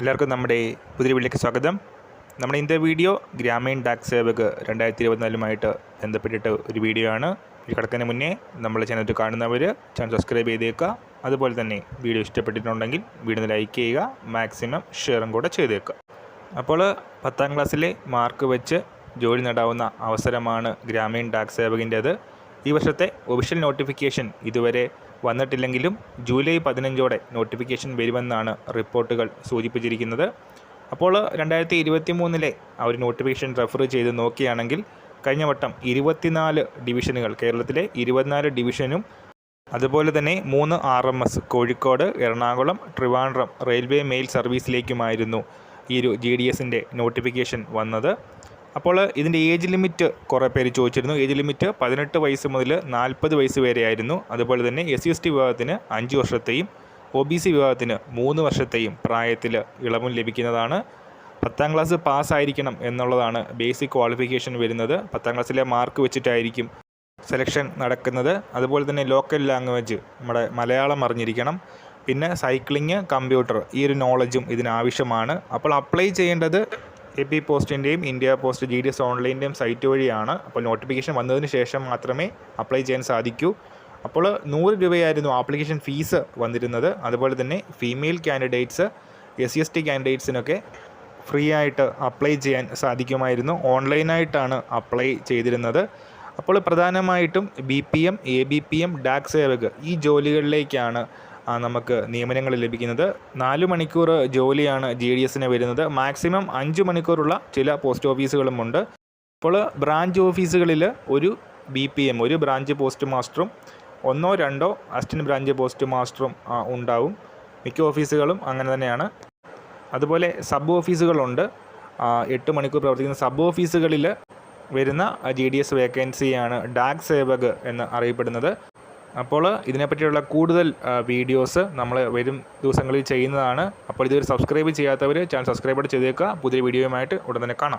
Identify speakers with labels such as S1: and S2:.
S1: എല്ലാവർക്കും നമ്മുടെ പുതിയ വീട്ടിലേക്ക് സ്വാഗതം. നമ്മുടെ ഇന്നത്തെ വീഡിയോ ഗ്രാമീൺ ഡാക് സേവക് രണ്ടായിരത്തി ഇരുപത്തിനാലുമായിട്ട് ബന്ധപ്പെട്ടിട്ട് ഒരു വീഡിയോ ആണ്. കിടക്കുന്നതിന് മുന്നേ നമ്മൾ ചാനൽ കാണുന്നവർ ചാനൽ സബ്സ്ക്രൈബ് ചെയ്തേക്കുക. അതുപോലെ തന്നെ വീഡിയോ ഇഷ്ടപ്പെട്ടിട്ടുണ്ടെങ്കിൽ വീഡിയോ ലൈക്ക് ചെയ്യുക മാക്സിമം ഷെയറും കൂടെ ചെയ്തേക്കുക. അപ്പോൾ പത്താം ക്ലാസ്സിലെ മാർക്ക് വെച്ച് ജോലി നേടാവുന്ന അവസരമാണ് ഗ്രാമീൺ ഡാക് സേവകിന്റേത്. ഈ വർഷത്തെ ഒഫീഷ്യൽ നോട്ടിഫിക്കേഷൻ ഇതുവരെ വന്നിട്ടില്ലെങ്കിലും ജൂലൈ പതിനഞ്ചോടെ നോട്ടിഫിക്കേഷൻ വരുമെന്നാണ് റിപ്പോർട്ടുകൾ സൂചിപ്പിച്ചിരിക്കുന്നത്. അപ്പോൾ രണ്ടായിരത്തി ഇരുപത്തി മൂന്നിലെ ആ ഒരു നോട്ടിഫിക്കേഷൻ റെഫർ ചെയ്ത് നോക്കുകയാണെങ്കിൽ കഴിഞ്ഞ വട്ടം ഇരുപത്തിനാല് ഡിവിഷനുകൾ കേരളത്തിലെ ഇരുപത്തിനാല് ഡിവിഷനും അതുപോലെ തന്നെ മൂന്ന് R M S Kozhikode Ernakulam Trivandrum railway mail സർവീസിലേക്കുമായിരുന്നു ഈ ഒരു ജി ഡി എസിന്റെ നോട്ടിഫിക്കേഷൻ വന്നത്. അപ്പോൾ ഇതിന്റെ ഏജ് ലിമിറ്റ് കുറേ പേര് ചോദിച്ചിരുന്നു. ഏജ് ലിമിറ്റ് പതിനെട്ട് വയസ്സ് മുതൽ നാൽപ്പത് വയസ്സ് വരെയായിരുന്നു അതുപോലെ തന്നെ എസ് സി എസ് ടി വിഭാഗത്തിന് അഞ്ച് വർഷത്തെയും ഒ ബി സി വിഭാഗത്തിന് മൂന്ന് വർഷത്തെയും പ്രായത്തിൽ ഇളവും ലഭിക്കുന്നതാണ്. പത്താം ക്ലാസ് പാസ്സായിരിക്കണം എന്നുള്ളതാണ് ബേസിക് ക്വാളിഫിക്കേഷൻ വരുന്നത്. പത്താം ക്ലാസ്സിലെ മാർക്ക് വെച്ചിട്ടായിരിക്കും സെലക്ഷൻ നടക്കുന്നത്. അതുപോലെ തന്നെ ലോക്കൽ ലാംഗ്വേജ് നമ്മുടെ മലയാളം അറിഞ്ഞിരിക്കണം. പിന്നെ സൈക്ലിങ് കമ്പ്യൂട്ടർ ഈ ഒരു നോളജും ഇതിനാവശ്യമാണ് അപ്പോൾ അപ്ലൈ ചെയ്യേണ്ടത് A P പോസ്റ്റിന്റെയും India post G D S ഓൺലൈന്റെയും site വഴിയാണ് അപ്പോൾ നോട്ടിഫിക്കേഷൻ വന്നതിന് ശേഷം മാത്രമേ അപ്ലൈ ചെയ്യാൻ സാധിക്കൂ. അപ്പോൾ നൂറ് രൂപയായിരുന്നു ആപ്ലിക്കേഷൻ ഫീസ് വന്നിരുന്നത്. അതുപോലെ തന്നെ female candidates S C S T കാൻഡിഡേറ്റ്സിനൊക്കെ free ആയിട്ട് അപ്ലൈ ചെയ്യാൻ സാധിക്കുമായിരുന്നു. ഓൺലൈനായിട്ടാണ് അപ്ലൈ ചെയ്തിരുന്നത്. അപ്പോൾ പ്രധാനമായിട്ടും B P M A B P M Dak Sevak ഈ ജോലികളിലേക്കാണ് നമുക്ക് നിയമനങ്ങൾ ലഭിക്കുന്നത്. നാല് മണിക്കൂർ ജോലിയാണ് ജി ഡി എസിന് വരുന്നത്. മാക്സിമം അഞ്ച് മണിക്കൂറുള്ള ചില പോസ്റ്റ് ഓഫീസുകളുമുണ്ട് ഇപ്പോൾ ബ്രാഞ്ച് ഓഫീസുകളിൽ ഒരു ബി പി എം ഒരു ബ്രാഞ്ച് പോസ്റ്റ് മാസ്റ്ററും ഒന്നോ രണ്ടോ അസിസ്റ്റന്റ് ബ്രാഞ്ച് പോസ്റ്റ് മാസ്റ്ററും ഉണ്ടാവും. മിക്ക ഓഫീസുകളും അങ്ങനെ തന്നെയാണ്. അതുപോലെ സബ് ഓഫീസുകളുണ്ട് എട്ട് മണിക്കൂർ പ്രവർത്തിക്കുന്ന സബ് ഓഫീസുകളിൽ വരുന്ന ജി ഡി എസ് വേക്കൻസിയാണ് ഡാക് സേവക് എന്ന് അറിയപ്പെടുന്നത്. അപ്പോൾ ഇതിനെപ്പറ്റിയുള്ള കൂടുതൽ വീഡിയോസ് നമ്മൾ വരും ദിവസങ്ങളിൽ ചെയ്യുന്നതാണ്. അപ്പോൾ ഇതുവരെ സബ്സ്ക്രൈബ് ചെയ്യാത്തവർ ചാനൽ സബ്സ്ക്രൈബ് ചെയ്തേക്കുക. പുതിയ വീഡിയോയുമായിട്ട് ഉടൻ തന്നെ കാണാം.